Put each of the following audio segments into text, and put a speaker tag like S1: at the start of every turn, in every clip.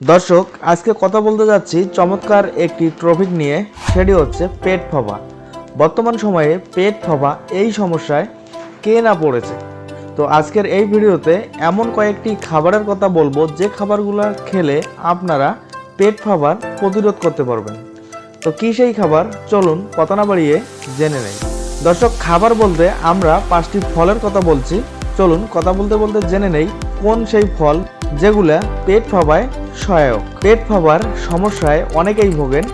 S1: দর্শক, আজকে কথা বলতে যাচ্ছি চমৎকার একটি ট্রফিক নিয়ে, সেটি হচ্ছে পেট ফবা। বর্তমান সময়ে পেট ফবা এই সমস্যায় কে না পড়েছে? তো আজকের এই ভিডিওতে এমন কয়েকটি খাবারের কথা বলব, যে খাবারগুলো খেলে আপনারা পেট ফাবার প্রতিরোধ করতে পারবেন। তো কি সেই খাবার? চলুন কথা না বাড়িয়ে জেনে নেই। দর্শক, খাবার বলতে আমরা পাঁচটি ফলের কথা বলছি। চলুন কথা বলতে বলতে জেনে নেই কোন সেই ফল যেগুলা পেট ফাবায় সহায়ক। পেট ফাবার সমস্যায় অনেকেই ভোগেন।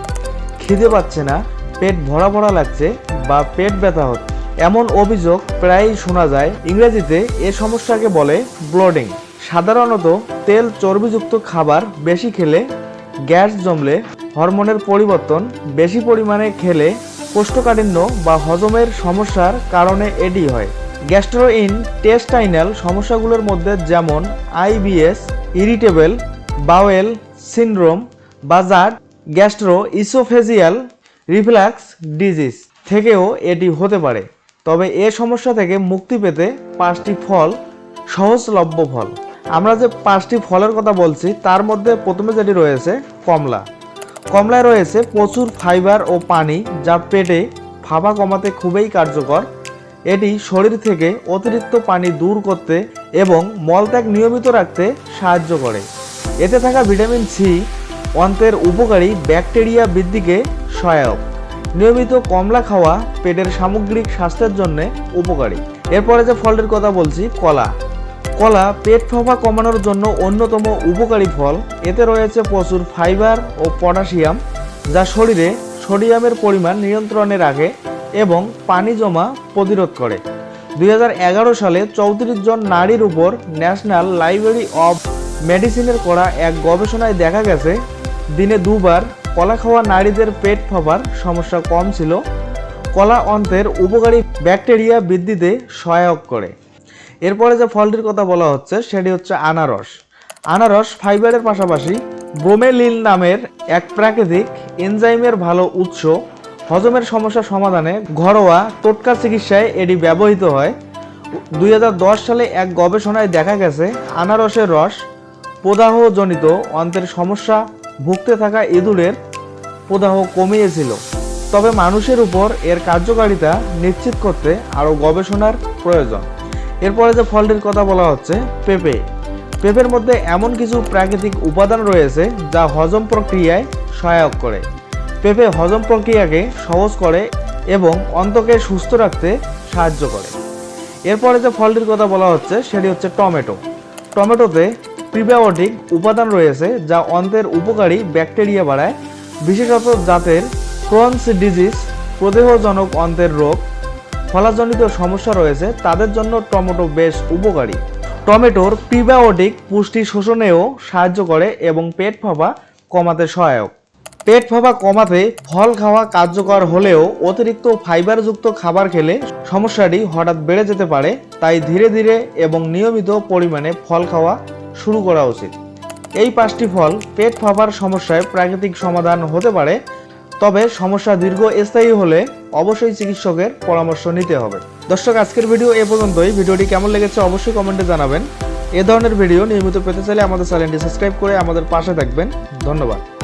S1: খিদে পাচ্ছে না, পেট ভরা ভরা লাগছে বা পেট ব্যথা হচ্ছে। এমন অভিযোগ প্রায়ই শোনা যায়। ইংরেজিতে এ সমস্যাকে বলে ব্লোডিং। সাধারণত তেল চর্বিযুক্ত খাবার বেশি খেলে গ্যাস জমলে হরমোনের পরিবর্তন বেশি পরিমাণে খেলে কোষ্ঠকাঠিন্য বা হজমের সমস্যার কারণে এটি হয়। গ্যাস্ট্রোইন টেস্টাইনাল সমস্যাগুলোর মধ্যে যেমন আইবিএস, ইরিটেবল বাওয়েল সিনড্রোম বাজার গ্যাস্ট্রো ইসোফেজিয়াল রিফ্লাক্স ডিজিজ থেকেও এটি হতে পারে। তবে এ সমস্যা থেকে মুক্তি পেতে পাঁচটি ফল সহজলভ্য ফল। আমরা যে পাঁচটি ফলের কথা বলছি, তার মধ্যে প্রথমে যেটি রয়েছে, কমলা। কমলায় রয়েছে প্রচুর ফাইবার ও পানি যা পেটে ফাঁপা কমাতে খুবই কার্যকর। এটি শরীর থেকে অতিরিক্ত পানি দূর করতে এবং মলত্যাগ নিয়মিত রাখতে সাহায্য করে। এতে থাকা ভিটামিন সি অন্ত্রের উপকারী ব্যাকটেরিয়া বৃদ্ধিকে সহায়ক। নিয়মিত কমলা খাওয়া পেটের সামগ্রিক স্বাস্থ্যের জন্য উপকারী। এরপরে যে ফলটির কথা বলছি, কলা। কলা পেট ফাঁপা কমানোর জন্য অন্যতম উপকারী ফল। এতে রয়েছে প্রচুর ফাইবার ও পটাশিয়াম, যা শরীরে সোডিয়ামের পরিমাণ নিয়ন্ত্রণে রাখে এবং পানি জমা প্রতিরোধ করে। দুই হাজার এগারো সালে চৌত্রিশ জন নারীর উপর ন্যাশনাল লাইব্রেরি অব মেডিসিনের করা এক গবেষণায় দেখা গেছে, দিনে দুবার কলা খাওয়া নারীদের পেট ফাঁপার সমস্যা কম ছিল। কলা অন্তের উপকারী ব্যাকটেরিয়া বৃদ্ধিতে সহায়ক করে। এরপরে যে ফলটির কথা বলা হচ্ছে, সেটি হচ্ছে আনারস। আনারস ফাইবারের পাশাপাশি ব্রোমেলিন নামের এক প্রাকৃতিক এনজাইমের ভালো উৎস। হজমের সমস্যা সমাধানে ঘরোয়া টোটকা চিকিৎসায় এটি ব্যবহৃত হয়। দুই হাজার দশ সালে এক গবেষণায় দেখা গেছে, আনারসের রস প্রদাহজনিত অন্তের সমস্যা ভুগতে থাকা ইঁদুরের প্রদাহ কমিয়েছিল। তবে মানুষের উপর এর কার্যকারিতা নিশ্চিত করতে আরও গবেষণার প্রয়োজন। এরপরে যে ফলটির কথা বলা হচ্ছে, পেঁপে। পেঁপের মধ্যে এমন কিছু প্রাকৃতিক উপাদান রয়েছে যা হজম প্রক্রিয়ায় সহায়ক করে। পেঁপে হজম প্রক্রিয়াকে সহজ করে এবং অন্তকে সুস্থ রাখতে সাহায্য করে। এরপরে যে ফলটির কথা বলা হচ্ছে, সেটি হচ্ছে টমেটো। টমেটোতে প্রিবায়োটিক উপাদান রয়েছে যা অন্ত্রের উপকারী ব্যাকটেরিয়া বাড়ায়, বিশেষত জাতের ক্রনস ডিজিজ প্রদেহজনক অন্ত্রের রোগ, ফলাজনিত সমস্যা রয়েছে, তাদের জন্য টমেটো বেশ উপকারী। টমেটোর প্রিবায়োটিক পুষ্টি শোষণেও সাহায্য করে এবং পেট ফাঁপা কমাতে সহায়ক। পেট ফাঁপা কমাতে ফল খাওয়া কার্যকর হলেও অতিরিক্ত ফাইবারযুক্ত খাবার খেলে সমস্যাটি হঠাৎ বেড়ে যেতে পারে, তাই ধীরে ধীরে এবং নিয়মিত পরিমাণে ফল খাওয়া শুরু করা উচিত। এই পাঁচটি ফল পেট ফাঁপার সমস্যায় প্রাকৃতিক সমাধান হতে পারে, তবে সমস্যা দীর্ঘ স্থায়ী হলে অবশ্যই চিকিৎসকের পরামর্শ নিতে হবে। দর্শক, আজকের ভিডিও এ পর্যন্তই। ভিডিওটি কেমন লেগেছে অবশ্যই কমেন্টে জানাবেন। এ ধরনের ভিডিও নিয়মিত পেতে চাইলে আমাদের চ্যানেলটি সাবস্ক্রাইব করে আমাদের পাশে থাকবেন। ধন্যবাদ।